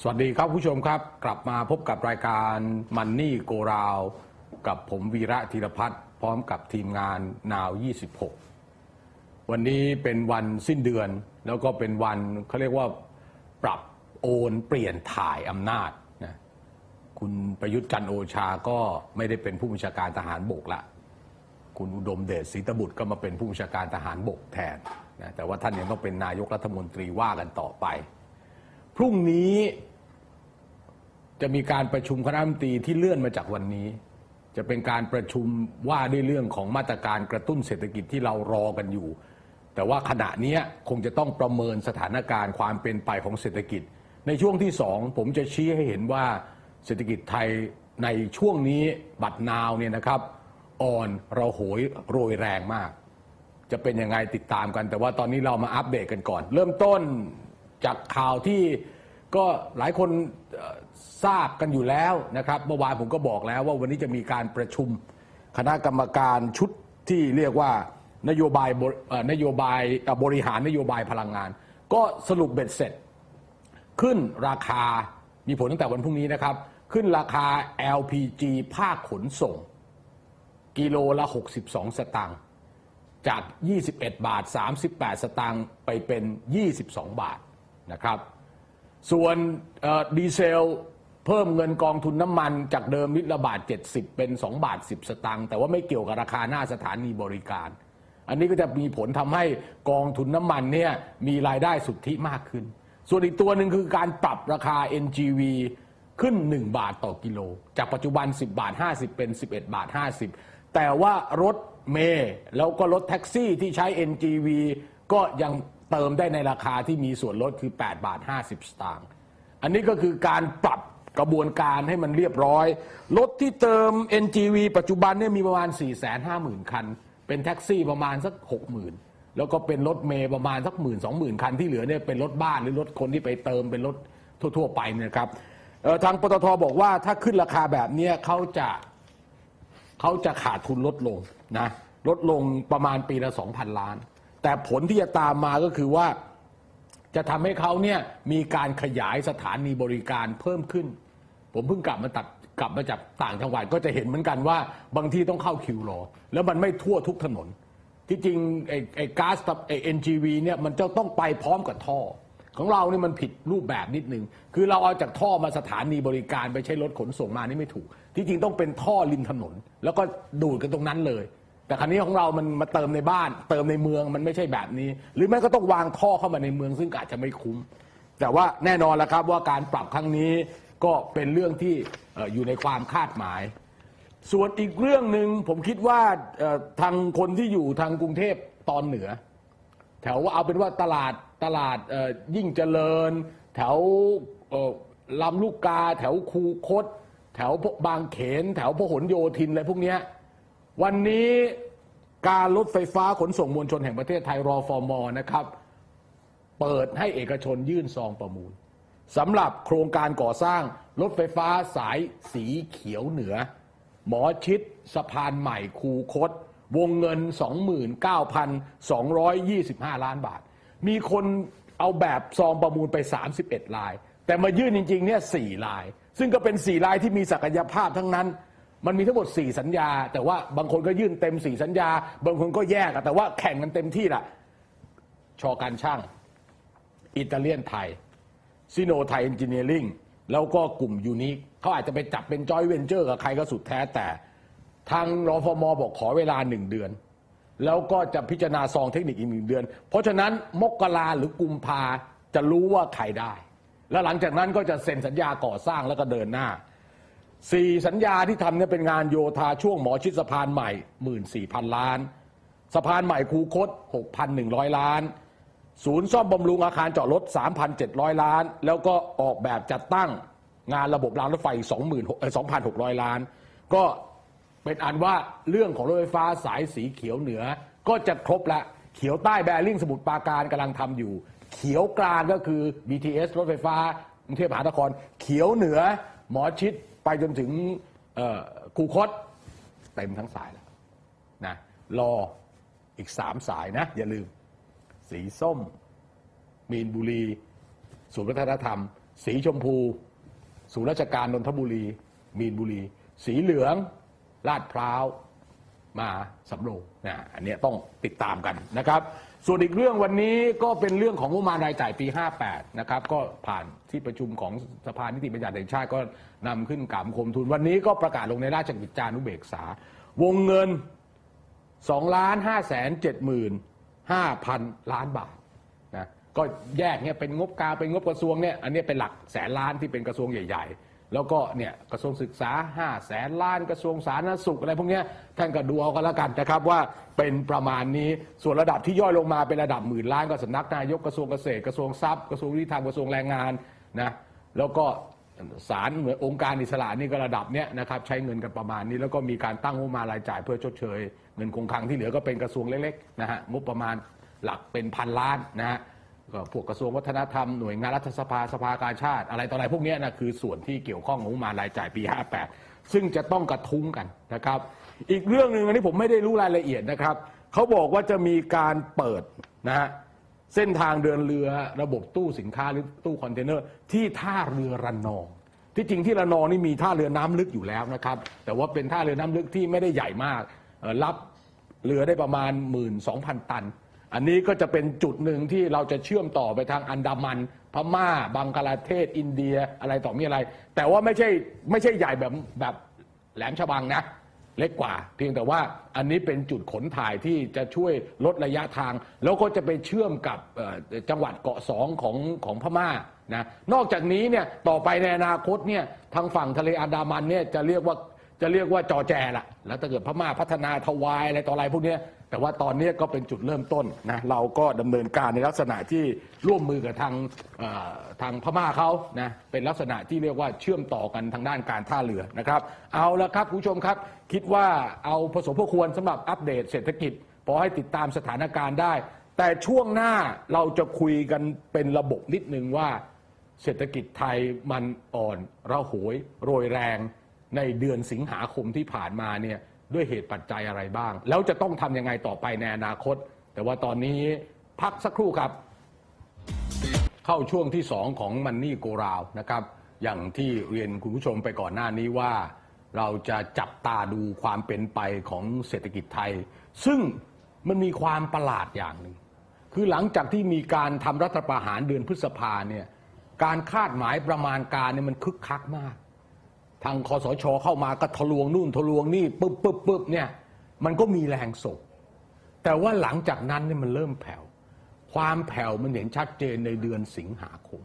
สวัสดีครับผู้ชมครับ กลับมาพบกับรายการมันนี่โกราวกับผมวีระธีรพัฒน์พร้อมกับทีมงานนาว 26 วันนี้เป็นวันสิ้นเดือน แล้วก็เป็นวันเขาเรียกว่าปรับโอนเปลี่ยนถ่ายอำนาจนะคุณประยุทธ์จันโอชาก็ไม่ได้เป็นผู้บัญชาการทหารบกละ คุณอุดมเดชศรีตบุตรก็มาเป็นผู้บัญชาการทหารบกแทนนะแต่ว่าท่านยังต้องเป็นนายกรัฐมนตรีว่ากันต่อไป พรุ่งนี้จะมีการประชุมคณะรัฐมนตรีที่เลื่อนมาจากวันนี้ จะเป็นการประชุมว่าด้วยเรื่องของมาตรการกระตุ้นเศรษฐกิจที่เรารอกันอยู่ แต่ว่าขณะนี้คงจะต้องประเมินสถานการณ์ความเป็นไปของเศรษฐกิจ ในช่วงที่สองผมจะชี้ให้เห็นว่าเศรษฐกิจไทยในช่วงนี้บัตรนาวเนี่ยนะครับ อ่อนเราโหยโรยแรงมาก จะเป็นยังไงติดตามกัน แต่ว่าตอนนี้เรามาอัปเดตกันก่อน เริ่มต้น จากข่าวที่ก็หลายคนทราบกันอยู่แล้วนะครับ เมื่อวานผมก็บอกแล้วว่าวันนี้จะมีการประชุมคณะกรรมการชุดที่เรียกว่านโยบายนโยบายบริหารนโยบายพลังงาน ก็สรุปเบ็ดเสร็จ ขึ้นราคามีผลตั้งแต่วันพรุ่งนี้นะครับ ขึ้นราคา LPG ภาคขนส่ง กิโลละ 62 สตางค์จาก 21 บาท 38 สตางค์ไปเป็น 22 บาท นะครับ ส่วนดีเซลเพิ่มเงินกองทุนน้ำมันจากเดิมลิตรละบาท 70 เป็น 2 บาท 10 สตางค์แต่ว่าไม่เกี่ยวกับราคาหน้าสถานีบริการ อันนี้ก็จะมีผลทำให้กองทุนน้ำมันเนี่ยมีรายได้สุทธิมากขึ้น ส่วนอีกตัวหนึ่งคือการปรับราคา NGV ขึ้น 1 บาทต่อกิโล จากปัจจุบัน 10 บาท 50 เป็น 11 บาท 50 แต่ว่ารถเมล์แล้วก็รถแท็กซี่ที่ใช้ NGV ก็ยัง เติมได้ในราคาที่มีส่วนลดคือ 8 บาท 50 สตางค์อันนี้ก็คือการปรับกระบวนการให้มันเรียบร้อย รถที่เติม NGV ปัจจุบันเนี่ยมีประมาณ 4 5 0 0 0 0 คัน เป็นแท็กซี่ประมาณสัก 60,000 แล้วก็เป็นรถเมย์ประมาณสักหมื่นสองหมื่นคันที่เหลือเนี่ยเป็นรถบ้านหรือรถคนที่ไปเติมเป็นรถทั่ว ๆ ไปเนะครับทางปตทบอกว่าถ้าขึ้นราคาแบบเนี้ยเขาจะเขาจะขาดทุนลดลงนะลดลงประมาณปีละ 2,000 ล้าน แต่ผลที่จะตามมาก็คือว่า จะทำให้เขาเนี่ยมีการขยายสถานีบริการเพิ่มขึ้น ผมเพิ่งกลับมาตัดกลับมาจากต่างจังหวัดก็จะเห็นเหมือนกันว่าบางที่ต้องเข้าคิวรอแล้วมันไม่ทั่วทุกถนน ที่จริงไอ้ไอ้ก๊าซไอ้ NGV เนี่ยมันจะต้องไปพร้อมกับท่อ ของเราเนี่ยมันผิดรูปแบบนิดนึง คือเราเอาจากท่อมาสถานีบริการไปใช้รถขนส่งมานี่ไม่ถูก ที่จริงต้องเป็นท่อริมถนน แล้วก็ดูดกันตรงนั้นเลย แต่ครั้นี้ของเรามันมาเติมในบ้าน เติมในเมืองมันไม่ใช่แบบนี้ หรือไม่ก็ต้องวางท่อเข้ามาในเมืองซึ่งอาจจะไม่คุ้ม แต่ว่าแน่นอนแล้วครับว่าการปรับครั้งนี้ก็เป็นเรื่องที่อยู่ในความคาดหมาย ส่วนอีกเรื่องหนึ่งผมคิดว่าทางคนที่อยู่ทางกรุงเทพตอนเหนือ แถวว่าเอาเป็นว่าตลาดตลาดยิ่งเจริญ แถวลำลูกกา แถวคูคต แถวบางเขน แถวพหลโยธินอะไรพวกนี้ วันนี้การรถไฟฟ้าขนส่งมวลชนแห่งประเทศไทยรอฟอร์มอนะครับ เปิดให้เอกชนยื่นซองประมูลสำหรับโครงการก่อสร้างรถไฟฟ้าสายสีเขียวเหนือ หมอชิดสะพานใหม่คูคต วงเงิน 29,225 ล้านบาท มีคนเอาแบบซองประมูลไป 31 ลาย แต่มายื่นจริงๆเนี่ย4ลาย ซึ่งก็เป็น 4 ลายที่มีศักยภาพทั้งนั้น มันมีทั้งหมด 4 สัญญา แต่ว่าบางคนก็ยื่นเต็ม 4 สัญญา บางคนก็แยกอะแต่ว่าแข่งกันเต็มที่ละชอการช่าง อิตาเลียนไทยซิโนไทยเอนจิเนียริงแล้วก็กลุ่มยูนิคเขาอาจจะไปจับเป็นจอยเวนเจอร์กับใครก็สุดแท้แต่ ทางรอฟมบอกขอเวลาหนึ่งเดือน แล้วก็จะพิจารณาซองเทคนิคอีกหนึ่งเดือน เพราะฉะนั้นมกราหรือกุมภาจะรู้ว่าใครได้ แล้วหลังจากนั้นก็จะเซ็นสัญญาก่อสร้างแล้วก็เดินหน้า สี่สัญญาที่ทำเนี่ยเป็นงานโยธาช่วงหมอชิดสะพานใหม่14,000ล้าน สะพานใหม่คูคต6,100ล้าน ศูนย์ซ่อมบำรุงอาคารจอดรถ3,700ล้าน แล้วก็ออกแบบจัดตั้งงานระบบรางรถไฟ26,000เอ่อ2,600ล้าน ก็เป็นอันว่าเรื่องของรถไฟฟ้าสายสีเขียวเหนือ ก็จะครบละเขียวใต้แบริ่งสมุทรปราการกำลังทำอยู่ เขียวกลางก็คือ BTS รถไฟฟ้ากรุงเทพมหานคร เขียวเหนือหมอชิด ไปจนถึงเอ่คูคตเต็มทั้งสายแล้วนะรออีกสามสายนะ อย่าลืม สีส้ม มีนบุรี ศูนย์วัฒนธรรม สีชมพู ศูนย์ราชการนนทบุรี มีนบุรี สีเหลือง ลาดพร้าว มาสำโรงนะอันนี้ต้องติดตามกันนะครับ ส่วนอีกเรื่องวันนี้ก็เป็นเรื่องของงบประมาณรายจ่ายปี 58 นะครับ ก็ผ่านที่ประชุมของสภานิติบัญญัติแห่งชาติก็นำขึ้นกราบคมทุน วันนี้ก็ประกาศลงในราชกิจจานุเบกษา วงเงิน2ล้าน5แสน7หมื่น5พันล้านบาทนะก็แยกเนี่ยเป็นงบกลางเป็นงบกระทรวงเนี่ยอันนี้เป็นหลักแสนล้านที่เป็นกระทรวงใหญ่ ๆ แล้วก็เนี่ยกระทรวงศึกษา5แสนล้านกระทรวงสาธารณสุขอะไรพวกนี้ท่านก็ดูเอากันแล้วกันนะครับว่าเป็นประมาณนี้ส่วนระดับที่ย่อยลงมาเป็นระดับหมื่นล้านก็สำนักนายกกระทรวงเกษตรกระทรวงทรัพย์กระทรวงยุติธรรมกระทรวงแรงงานนะแล้วก็ศาลเหมือนองค์การอิสระนี่ก็ระดับเนี้ยนะครับใช้เงินกันประมาณนี้ แล้วก็มีการตั้งงบมารายจ่ายเพื่อชดเชย เงินคงคลังที่เหลือก็เป็นกระทรวงเล็กๆนะฮะงบประมาณหลักเป็นพันล้านนะฮะ ก็พวกกระทรวงวัฒนธรรมหน่วยงานรัฐสภาสภากาชาติ อะไรต่ออะไรพวกนี้นะคือส่วนที่เกี่ยวข้องกับงบประมาณรายจ่ายปี 58 ซึ่งจะต้องกระทุ้งกันนะครับ อีกเรื่องหนึ่งอันนี้ผมไม่ได้รู้รายละเอียดนะครับเขาบอกว่าจะมีการเปิดนะฮะเส้นทางเดินเรือระบบตู้สินค้าหรือตู้คอนเทนเนอร์ ที่ท่าเรือระนอง ที่จริงที่ระนองนี่มีท่าเรือน้ำลึกอยู่แล้วนะครับ แต่ว่าเป็นท่าเรือน้ำลึกที่ไม่ได้ใหญ่มากรับเรือได้ประมาณ 12,000 ตัน อันนี้ก็จะเป็นจุดหนึ่งที่เราจะเชื่อมต่อไปทางอันดามัน พม่าบังกลาเทศ อินเดียอะไรต่อมีอะไร แต่ว่าไม่ใช่ไม่ใช่ใหญ่แบบแบบแหลมฉบังนะ เล็กกว่า เพียงแต่ว่าอันนี้เป็นจุดขนถ่ายที่จะช่วยลดระยะทาง แล้วก็จะไปเชื่อมกับจังหวัดเกาะสองของของพม่านะนอกจากนี้เนี่ยต่อไปในอนาคตเนี่ยทางฝั่งทะเลอันดามันเนี่ยจะเรียกว่าจะเรียกว่าจอแจละแล้วถ้าเกิดพม่าพัฒนาทวายอะไรต่ออะไรพวกเนี้ย แต่ว่าตอนนี้ก็เป็นจุดเริ่มต้นนะเราก็ดำเนินการในลักษณะที่ร่วมมือกับทางทางพม่าเขานะเป็นลักษณะที่เรียกว่าเชื่อมต่อกันทางด้านการท่าเรือนะครับ เอาละครับคุณผู้ชมครับคิดว่าเอาผสมพอควรสำหรับอัปเดตเศรษฐกิจพอให้ติดตามสถานการณ์ได้ แต่ช่วงหน้าเราจะคุยกันเป็นระบบนิดนึงว่า เศรษฐกิจไทยมันอ่อนระหวยโรยแรงในเดือนสิงหาคมที่ผ่านมาเนี่ย ด้วยเหตุปัจจัยอะไรบ้าง แล้วจะต้องทำยังไงต่อไปในอนาคต แต่ว่าตอนนี้พักสักครู่ครับ เข้าช่วงที่ 2 ของมันนี่โกราวนะครับ อย่างที่เรียนคุณผู้ชมไปก่อนหน้านี้ว่า เราจะจับตาดูความเป็นไปของเศรษฐกิจไทย ซึ่งมันมีความประหลาดอย่างหนึ่งคือหลังจากที่มีการทำรัฐประหารเดือนพฤษภาเนี่ยการคาดหมายประมาณการเนี่ยมันคึกคักมาก ทางคอสชเข้ามาก็ทะลวงนู่นทะลวงนี่ปึ๊บปึ๊บปึ๊บเนี่ยมันก็มีแรงส่งแต่ว่าหลังจากนั้นเนี่ยมันเริ่มแผ่วความแผ่วมันเห็นชัดเจนในเดือนสิงหาคม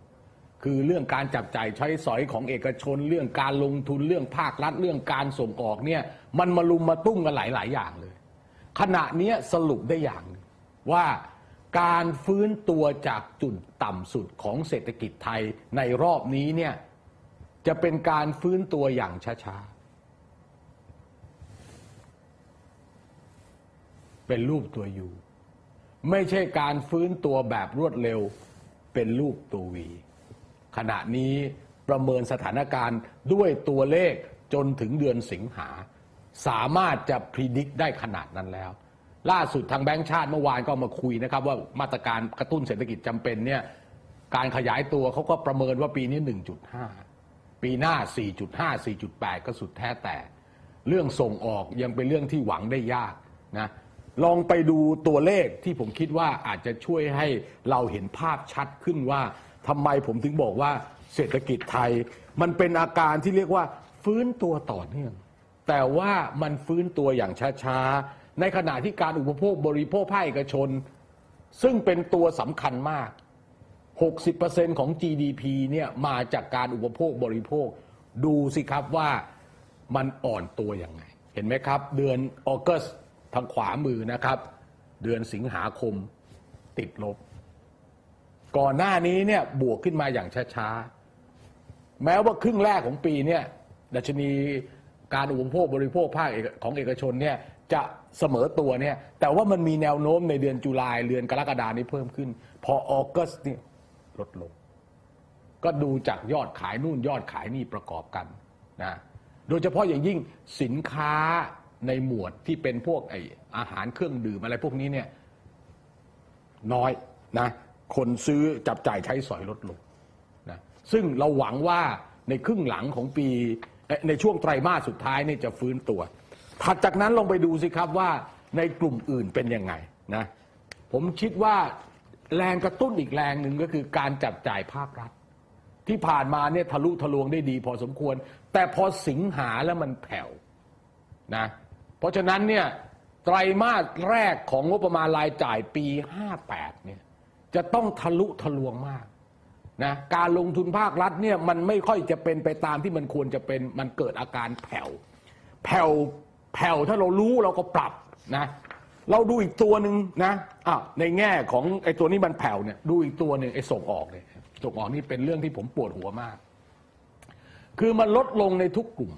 คือเรื่องการจับจ่ายใช้สอยของเอกชน เรื่องการลงทุนเรื่องภาครัฐเรื่องการส่งออกเนี่ยมันมาลุมมาตุ้มกันหลาย ๆ อย่างเลย ขณะนี้สรุปได้อย่างนึงว่าการฟื้นตัวจากจุดต่ำสุดของเศรษฐกิจไทยในรอบนี้เนี่ย จะเป็นการฟื้นตัวอย่างช้าๆ เป็นรูปตัวยูไม่ใช่การฟื้นตัวแบบรวดเร็ว เป็นรูปตัววี ขณะนี้ประเมินสถานการณ์ด้วยตัวเลขจนถึงเดือนสิงหา สามารถจะพิจิตรได้ขนาดนั้นแล้ว ล่าสุดทางแบงก์ชาติเมื่อวานก็มาคุยนะครับ ว่ามาตรการกระตุ้นเศรษฐกิจจำเป็นเนี่ยการขยายตัวเขาก็ประเมินว่าปีนี้ 1.5 ปีหน้า 4.5 4.8 ก็สุดแท้แต่ เรื่องส่งออกยังเป็นเรื่องที่หวังได้ยากนะลองไปดูตัวเลขที่ผมคิดว่าอาจจะช่วยให้เราเห็นภาพชัดขึ้นว่าทำไมผมถึงบอกว่าเศรษฐกิจไทย มันเป็นอาการที่เรียกว่า ฟื้นตัวต่อเนื่อง แต่ว่ามันฟื้นตัวอย่างช้าๆ ในขณะที่การอุปโภคบริโภคภาคเอกชน ซึ่งเป็นตัวสำคัญมาก 60%ของ GDP เนี่ยมาจากการอุปโภคบริโภค ดูสิครับว่ามันอ่อนตัวยังไง เห็นไหมครับ เดือนออกัสทางขวามือนะครับ เดือนสิงหาคมติดลบ ก่อนหน้านี้เนี่ยบวกขึ้นมาอย่างช้าๆ แม้ว่าครึ่งแรกของปีเนี่ยดัชนีการอุปโภคบริโภคภาคเอกของเอกชนเนี่ยจะเสมอตัวเนี่ยแต่ว่ามันมีแนวโน้มในเดือนจุลายเดือนกรกฎานี้เพิ่มขึ้น พอออกัสเนี่ย ลดลง ก็ดูจากยอดขายนู่นยอดขายนี่ประกอบกันนะโดยเฉพาะอย่างยิ่งสินค้าในหมวดที่เป็นพวกไออาหารเครื่องดื่มอะไรพวกนี้เนี่ยน้อยนะคนซื้อจับจ่ายใช้สอยลดลงนะซึ่งเราหวังว่าในครึ่งหลังของปีในช่วงไตรมาสสุดท้ายเนี่ยจะฟื้นตัว ถัดจากนั้นลองไปดูสิครับว่าในกลุ่มอื่นเป็นยังไงนะผมคิดว่า แรงกระตุ้นอีกแรงหนึ่งก็คือการจับจ่ายภาครัฐ ที่ผ่านมาเนี่ยทะลุทะลวงได้ดีพอสมควร แต่พอสิงหาแล้วมันแผ่วนะเพราะฉะนั้นเนี่ยไตรมาสแรกของงบประมาณรายจ่ายปี 58เนี่ยจะต้องทะลุทะลวงมากนะการลงทุนภาครัฐเนี่ยมันไม่ค่อยจะเป็นไปตามที่มันควรจะเป็นมันเกิดอาการแผ่วแผ่วแผ่วถ้าเรารู้เราก็ปรับนะ เราดูอีกตัวหนึ่งนะอ้าวในแง่ของไอ้ตัวนี้มันแผ่วเนี่ยดูอีกตัวหนึ่งไอ้ส่งออกเนี่ยส่งออกนี่เป็นเรื่องที่ผมปวดหัวมาก คือมันลดลงในทุกกลุ่ม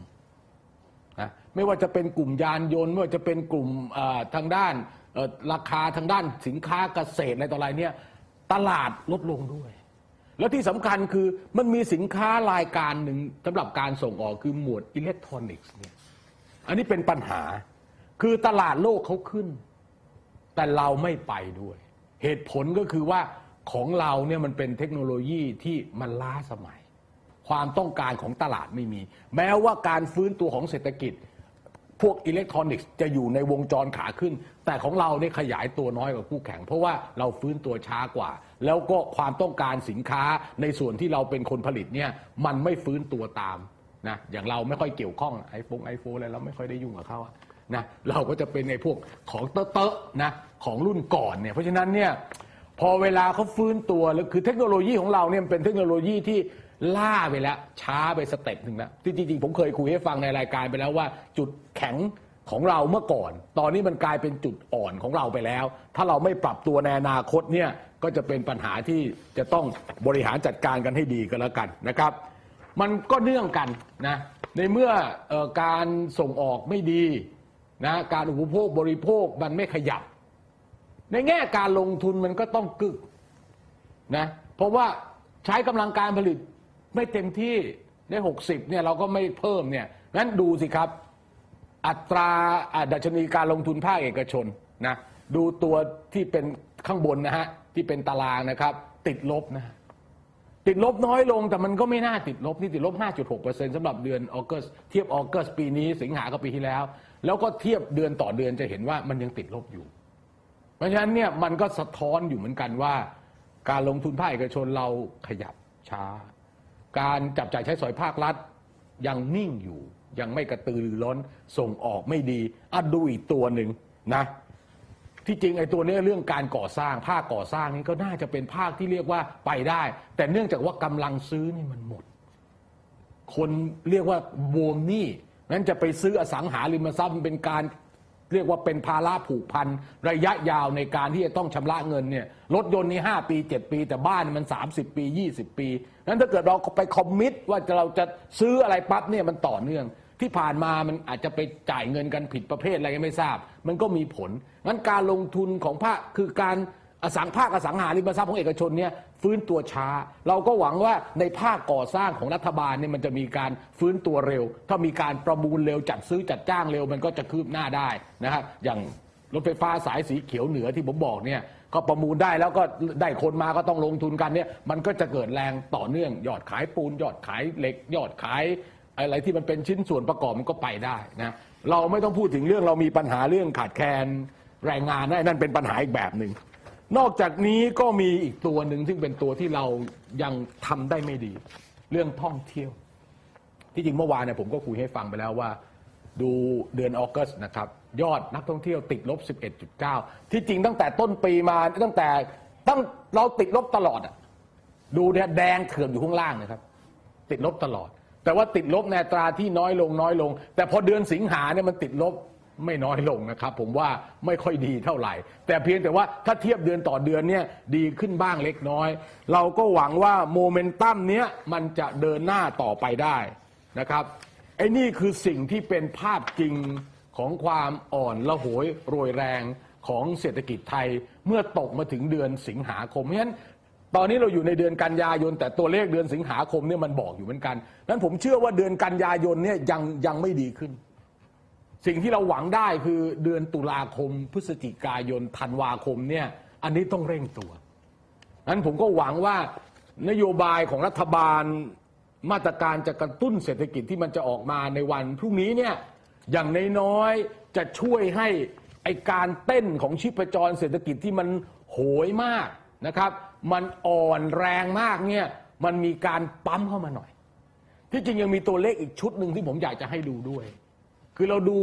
นะไม่ว่าจะเป็นกลุ่มยานยนต์ ไม่ว่าจะเป็นกลุ่มทางด้านราคาทางด้านสินค้าเกษตรอะไรต่ออะไรเนี่ยตลาดลดลงด้วย แล้วที่สำคัญคือมันมีสินค้ารายการหนึ่งสำหรับการส่งออกคือหมวดอิเล็กทรอนิกส์เนี่ยอันนี้เป็นปัญหาคือตลาดโลกเขาขึ้น แต่เราไม่ไปด้วย เหตุผลก็คือว่าของเราเนี่ยมันเป็นเทคโนโลยีที่มันล้าสมัย ความต้องการของตลาดไม่มี แม้ว่าการฟื้นตัวของเศรษฐกิจ พวกอิเล็กทรอนิกส์จะอยู่ในวงจรขาขึ้น แต่ของเราเนี่ยขยายตัวน้อยกว่าคู่แข่ง เพราะว่าเราฟื้นตัวช้ากว่า แล้วก็ความต้องการสินค้าในส่วนที่เราเป็นคนผลิตเนี่ยมันไม่ฟื้นตัวตามนะอย่างเราไม่ค่อยเกี่ยวข้องไอโฟนไอโฟนอะไรเราไม่ค่อยได้ยุ่งกับเขา นะเราก็จะเป็นในพวกของเตอะๆนะของรุ่นก่อนเนี่ยเพราะฉะนั้นเนี่ยพอเวลาเขาฟื้นตัวแล้วคือเทคโนโลยีของเราเนี่ยเป็นเทคโนโลยีที่ล่าไปแล้ว ช้าไปสเต็ปหนึ่งแล้วจริงๆผมเคยคุยให้ฟังในรายการไปแล้วว่า จุดแข็งของเราเมื่อก่อน ตอนนี้มันกลายเป็นจุดอ่อนของเราไปแล้ว ถ้าเราไม่ปรับตัวในอนาคตเนี่ยก็จะเป็นปัญหาที่จะต้องบริหารจัดการกันให้ดีกันแล้วกันนะครับ มันก็เนื่องกันนะในเมื่อออการส่งออกไม่ดี นะการอุปโภคบริโภคมันไม่ขยับ ในแง่การลงทุนมันก็ต้องกึกนะเพราะว่าใช้กำลังการผลิตไม่เต็มที่ได้ 60เนี่ยเราก็ไม่เพิ่มเนี่ยงั้นดูสิครับ อัตราอะดัชนีการลงทุนภาคเอกชนนะดูตัวที่เป็นข้างบนนะฮะที่เป็นตารางนะครับ ติดลบนะฮะติดลบน้อยลงแต่มันก็ไม่น่าติดลบนี่ติดลบ 5.6%สำหรับเดือนออกัสเทียบออกัสปีนี้สิงหากับปีที่แล้ว แล้วก็เทียบเดือนต่อเดือนจะเห็นว่ามันยังติดลบอยู่ เพราะฉะนั้นเนี่ยมันก็สะท้อนอยู่เหมือนกันว่า การลงทุนภาคเอกชนเราขยับช้า การจับจ่ายใช้สอยภาครัฐยังนิ่งอยู่ ยังไม่กระตือรือร้นส่งออกไม่ดีอะดูอีกตัวหนึ่งนะที่จริงไอ้ตัวนี้เรื่องการก่อสร้างภาคก่อสร้างนี้ก็น่าจะเป็นภาคที่เรียกว่าไปได้ แต่เนื่องจากว่ากำลังซื้อนี่มันหมด คนเรียกว่าบวมหนี้ นั้นจะไปซื้ออสังหาริมทรัพย์มันเป็นการเรียกว่าเป็นภาระผูกพันระยะยาวในการที่จะต้องชำระเงินเนี่ยรถยนต์นี่5ปี 7 ปี แต่บ้านมัน 30 ปี 20 ปีนั้นถ้าเกิดเราไปคอมมิตว่าเราจะซื้ออะไรปั๊บเนี่ยมันต่อเนื่อง ที่ผ่านมามันอาจจะไปจ่ายเงินกันผิดประเภทอะไรก็ไม่ทราบ มันก็มีผลงั้นการลงทุนของภาคคือการ อสังภาคอสังหาริมทรัพย์ของเอกชนเนี่ยฟื้นตัวช้า เราก็หวังว่าในภาคก่อสร้างของรัฐบาลเนี่ยมันจะมีการฟื้นตัวเร็ว ถ้ามีการประมูลเร็วจัดซื้อจัดจ้างเร็วมันก็จะคืบหน้าได้นะครับอย่างรถไฟฟ้าสายสีเขียวเหนือที่ผมบอกเนี่ยก็ประมูลได้แล้วก็ได้คนมาก็ต้องลงทุนกันเนี่ยมันก็จะเกิดแรงต่อเนื่องยอดขายปูนยอดขายเหล็กยอดขายอะไรที่มันเป็นชิ้นส่วนประกอบมันก็ไปได้นะเราไม่ต้องพูดถึงเรื่องเรามีปัญหาเรื่องขาดแคลนแรงงานนะนั่นเป็นปัญหาอีกแบบหนึ่ง นอกจากนี้ก็มีอีกตัวหนึ่งซึ่งเป็นตัวที่เรายังทำได้ไม่ดี เรื่องท่องเที่ยว ที่จริงเมื่อวานเนี่ยผมก็คุยให้ฟังไปแล้วว่า ดูเดือนออกัสนะครับ ยอดนักท่องเที่ยวติดลบ 11.9 ที่จริงตั้งแต่ต้นปีมาตั้งแต่ตั้งเราติดลบตลอดอะดูเนี่ยแดงเถื่อนอยู่ข้างล่างนะครับ ติดลบตลอด แต่ว่าติดลบในตราที่น้อยลงน้อยลง แต่พอเดือนสิงหาเนี่ยมันติดลบ ไม่น้อยลงนะครับ ผมว่าไม่ค่อยดีเท่าไหร่ แต่เพียงแต่ว่าถ้าเทียบเดือนต่อเดือนเนี่ยดีขึ้นบ้างเล็กน้อย เราก็หวังว่าโมเมนตัมเนี้ยมันจะเดินหน้าต่อไปได้นะครับไอ้นี่คือสิ่งที่เป็นภาพจริงของความอ่อนละโหยโรยแรงของเศรษฐกิจไทยเมื่อตกมาถึงเดือนสิงหาคมเพราะฉะนั้นตอนนี้เราอยู่ในเดือนกันยายน แต่ตัวเลขเดือนสิงหาคมเนี่ยมันบอกอยู่เหมือนกันนั้นผมเชื่อว่าเดือนกันยายนเนี่ยยังยังไม่ดีขึ้น สิ่งที่เราหวังได้คือเดือนตุลาคม พฤศจิกายนธันวาคมเนี่ยอันนี้ต้องเร่งตัวนั้นผมก็หวังว่านโยบายของรัฐบาลมาตรการจะกระตุ้นเศรษฐกิจที่มันจะออกมาในวันพรุ่งนี้เนี่ยอย่างน้อยๆจะช่วยให้ไอการเต้นของชีพจรเศรษฐกิจที่มันโหยมากนะครับ มันอ่อนแรงมากเนี่ยมันมีการปั๊มเข้ามาหน่อย ที่จริงยังมีตัวเลขอีกชุดหนึ่งที่ผมอยากจะให้ดูด้วย คือเราดู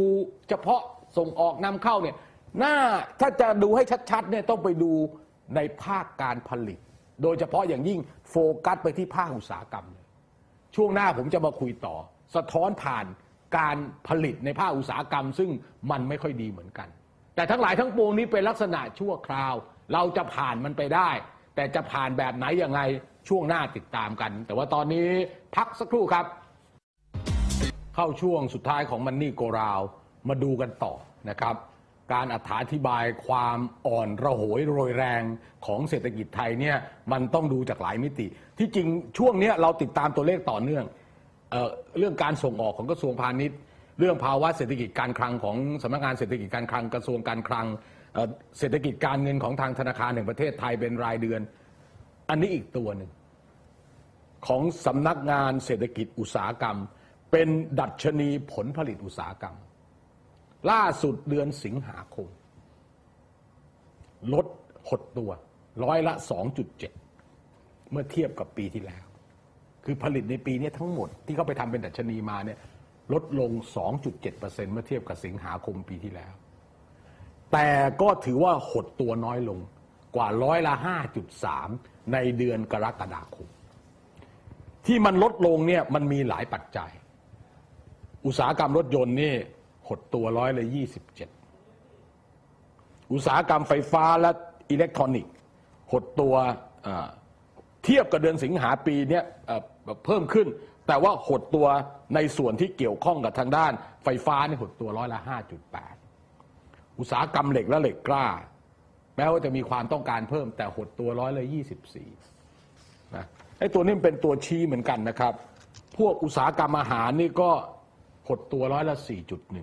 เฉพาะส่งออกนำเข้าเนี่ยหน้าถ้าจะดูให้ชัดๆเนี่ยต้องไปดูในภาคการผลิต โดยเฉพาะอย่างยิ่งโฟกัสไปที่ภาคอุตสาหกรรมเลยช่วงหน้าผมจะมาคุยต่อ สะท้อนผ่านการผลิตในภาคอุตสาหกรรม ซึ่งมันไม่ค่อยดีเหมือนกัน แต่ทั้งหลายทั้งปวงนี้เป็นลักษณะชั่วคราว เราจะผ่านมันไปได้ แต่จะผ่านแบบไหนยังไงช่วงหน้าติดตามกัน แต่ว่าตอนนี้พักสักครู่ครับ เข้าช่วงสุดท้ายของมันนี่โกราวมาดูกันต่อนะครับ การอธิบายความอ่อนระโหยโรยแรงของเศรษฐกิจไทยเนี่ยมันต้องดูจากหลายมิติ ที่จริงช่วงเนี้ยเราติดตามตัวเลขต่อเนื่องเออเรื่องการส่งออกของกระทรวงพาณิชย์ เรื่องภาวะเศรษฐกิจการคลังของสำนักงานเศรษฐกิจการคลังกระทรวงการคลังเเศรษฐกิจการเงินของทางธนาคารแห่งประเทศไทยเป็นรายเดือน อันนี้อีกตัวหนึ่งของสำนักงานเศรษฐกิจอุตสาหกรรม เป็นดัชนีผลผลิตอุตสาหกรรม ล่าสุดเดือนสิงหาคม ลดหดตัว ร้อยละ 2.7 เมื่อเทียบกับปีที่แล้ว คือผลิตในปีนี้ทั้งหมดที่เขาไปทำเป็นดัชนีมาเนี่ยลดลง 2.7%เมื่อเทียบกับสิงหาคมปีที่แล้ว แต่ก็ถือว่าหดตัวน้อยลงกว่าร้อยละ 5.3 ในเดือนกรกฎาคม ที่มันลดลงเนี่ยมันมีหลายปัจจัย อุตสาหกรรมรถยนต์นี่หดตัวร้อยละยี่สิบเจ็ดอุตสาหกรรมไฟฟ้าและอิเล็กทรอนิกส์หดตัวเทียบกับเดือนสิงหาปีนี้เอ่อเพิ่มขึ้น แต่ว่าหดตัวในส่วนที่เกี่ยวข้องกับทางด้านไฟฟ้านี่หดตัวร้อยละห้าจุดแปดอุตสาหกรรมเหล็กและเหล็กกล้าแม้ว่าจะมีความต้องการเพิ่มแต่หดตัวร้อยละยี่สิบสี่นะไอ้ตัวนี้เป็นตัวชี้เหมือนกันนะครับ พวกอุตสาหกรรมอาหารนี่ก็ หดตัวร้อยละ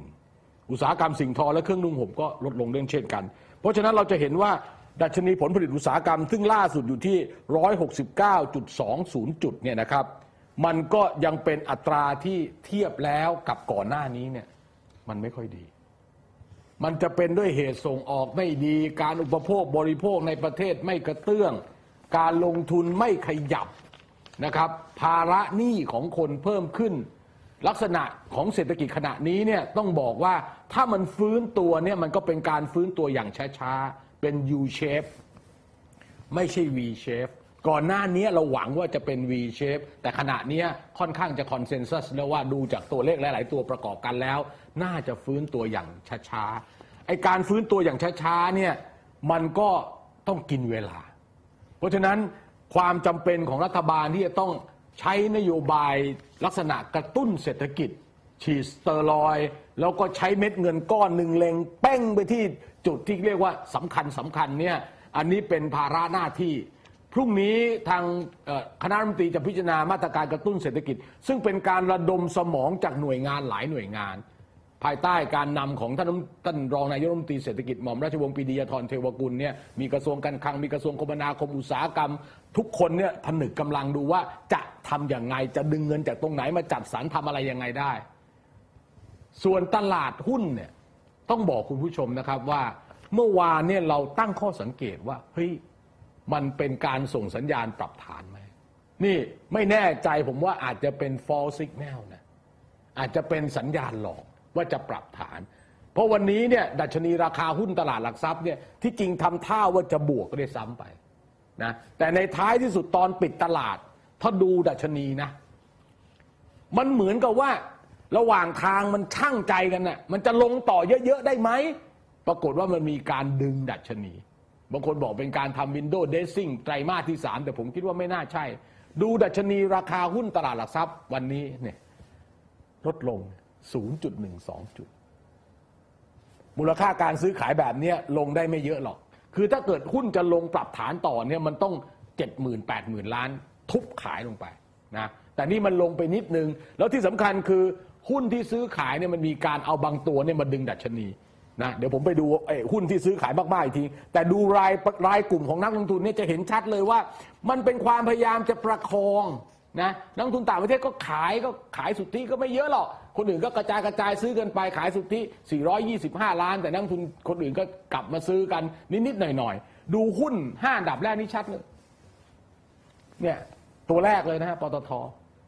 4.1 อุตสาหกรรมสิ่งทอและเครื่องนุ่งห่มก็ลดลงเรื่องเช่นกัน เพราะฉะนั้นเราจะเห็นว่าดัชนีผลผลิตอุตสาหกรรม ซึ่งล่าสุดอยู่ที่ 169.20 จุดเนี่ยนะครับ มันก็ยังเป็นอัตราที่เทียบแล้วกับก่อนหน้านี้เนี่ยมันไม่ค่อยดี มันจะเป็นด้วยเหตุส่งออกไม่ดี การอุปโภคบริโภคในประเทศไม่กระเตื้อง การลงทุนไม่ขยับนะครับ ภาระหนี้ของคนเพิ่มขึ้น ลักษณะของเศรษฐกิจขณะนี้เนี่ยต้องบอกว่าถ้ามันฟื้นตัวเนี่ยมันก็เป็นการฟื้นตัวอย่างช้าๆ เป็น U shape ไม่ใช่ V shape ก่อนหน้านี้เราหวังว่าจะเป็น V shape แต่ขณะนี้ค่อนข้างจะคอนเซนแซสแล้วว่าดูจากตัวเลขหลาย ๆ ตัวประกอบกันแล้ว น่าจะฟื้นตัวอย่างช้าๆไอการฟื้นตัวอย่างช้าๆเนี่ยมันก็ต้องกินเวลา เพราะฉะนั้นความจำเป็นของรัฐบาลที่จะต้อง ใช้นโยบายลักษณะกระตุ้นเศรษฐกิจ ฉีดสเตอรอยด์แล้วก็ใช้เม็ดเงินก้อนหนึ่งเล็งเป้งไปที่จุดที่เรียกว่าสำคัญสำคัญเนี่ยอันนี้เป็นภาระหน้าที่ พรุ่งนี้ทางคณะรัฐมนตรีจะพิจารณามาตรการกระตุ้นเศรษฐกิจ ซึ่งเป็นการระดมสมองจากหน่วยงานหลายหน่วยงาน ภายใต้การนำของท่านรัฐท่านรองนายกรัฐมนตรีเศรษฐกิจหม่อมราชวงศ์ปรีดียาธรเทวกุลเนี่ยมีกระทรวงการคลังมีกระทรวงคมนาคมอุตสาหกรรม ทุกคนเนี่ยผนึกกำลังดูว่าจะทำอย่างไงจะดึงเงินจากตรงไหนมาจัดสรรทำอะไรยังไงได้ ส่วนตลาดหุ้นเนี่ยต้องบอกคุณผู้ชมนะครับว่าเมื่อวานเนี่ยเราตั้งข้อสังเกตว่าเฮ้ยมันเป็นการส่งสัญญาณปรับฐานไหมนี่ไม่แน่ใจผมว่าอาจจะเป็น false signal นะอาจจะเป็นสัญญาณหลอก ว่าจะปรับฐาน เพราะวันนี้เนี่ยดัชนีราคาหุ้นตลาดหลักทรัพย์เนี่ยที่จริงทำท่าว่าจะบวกก็ได้ซ้ำไปนะแต่ในท้ายที่สุดตอนปิดตลาด ถ้าดูดัชนีนะ มันเหมือนกับว่าระหว่างทางมันช่างใจกันน่ะมันจะลงต่อเยอะๆได้ไหมปรากฏว่ามันมีการดึงดัชนี บางคนบอกเป็นการทำวินโดว์เดซิ่งไตรมาสที่ 3 แต่ผมคิดว่าไม่น่าใช่ ดูดัชนีราคาหุ้นตลาดหลักทรัพย์วันนี้เนี่ยลดลง 0.12 จุด มูลค่าการซื้อขายแบบนี้ลงได้ไม่เยอะหรอก คือถ้าเกิดหุ้นจะลงปรับฐานต่อเนี่ยมันต้อง 70,000 80,000 ล้าน ทุบขายลงไปนะแต่นี่มันลงไปนิดนึง แล้วที่สำคัญคือหุ้นที่ซื้อขายเนี่ยมันมีการเอาบางตัวเนี่ยมาดึงดัชนีนะเดี๋ยวผมไปดูเออหุ้นที่ซื้อขายมากๆอีกที แต่ดูรายรายกลุ่มของนักลงทุนเนี่ยจะเห็นชัดเลยว่า มันเป็นความพยายามจะประคองนะนักลงทุนต่างประเทศก็ขายก็ขายสุทธิก็ไม่เยอะหรอก คนอื่นก็กระจายกระจายซื้อกันไปขายสุทธิ 425 ล้าน แต่นักลงทุนคนอื่นก็กลับมาซื้อกันนิดๆหน่อยๆ ดูหุ้นห้าดับแรกนี่ชัดเลยเนี่ยตัวแรกเลยนะฮะปตท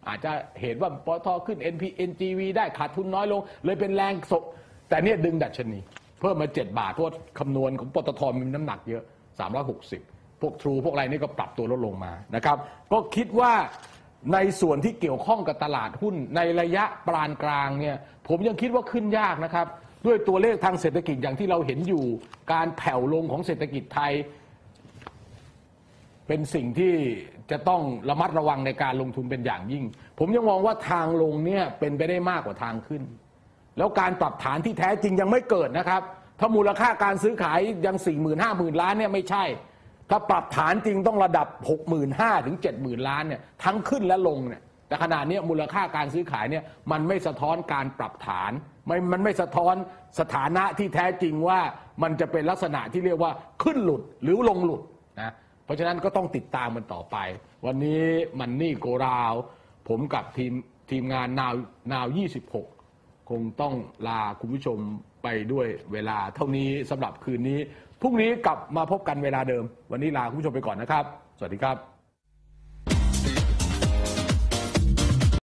อาจจะเห็นว่าปตทขึ้น NP NGV ได้ขาดทุนน้อยลง เลยเป็นแรงสกแต่เนี่ยดึงดัชนี เพิ่มมา 7 บาทเพราะคำนวณของปตทมีน้ำหนักเยอะ 360 พวกทรูพวกอะไรนี่ก็ปรับตัวลดลงมานะครับ ก็คิดว่า ในส่วนที่เกี่ยวข้องกับตลาดหุ้นในระยะปานกลางเนี่ยผมยังคิดว่าขึ้นยากนะครับ ด้วยตัวเลขทางเศรษฐกิจอย่างที่เราเห็นอยู่ การแผ่วลงของเศรษฐกิจไทย เป็นสิ่งที่จะต้องระมัดระวังในการลงทุนเป็นอย่างยิ่ง ผมยังมองว่าทางลงเนี่ยเป็นไปได้มากกว่าทางขึ้น แล้วการปรับฐานที่แท้จริงยังไม่เกิดนะครับ ถ้ามูลค่าการซื้อขายยัง4 0 0 0 0 0ล้านเนี่ยไม่ใช่ ถ้าปรับฐานจริงต้องระดับ 6 5 0 0 0ถึง 70,000 ล้านเนี่ยทั้งขึ้นและลงเนี่ยแต่ขนาดนี้มูลค่าการซื้อขายเนี่ยมันไม่สะท้อนการปรับฐานไม่มันไม่สะท้อนสถานะที่แท้จริงว่ามันจะเป็นลักษณะที่เรียกว่าขึ้นหลุดหรือลงหลุดนะเพราะฉะนั้นก็ต้องติดตามมันต่อไป วันนี้มันนี่โกราว ผมกับทีมทีมงานนาว นาว 26 คงต้องลาคุณผู้ชมไปด้วยเวลาเท่านี้สำหรับคืนนี้ พรุ่งนี้กลับมาพบกันเวลาเดิม วันนี้ลาคุณผู้ชมไปก่อนนะครับ สวัสดีครับ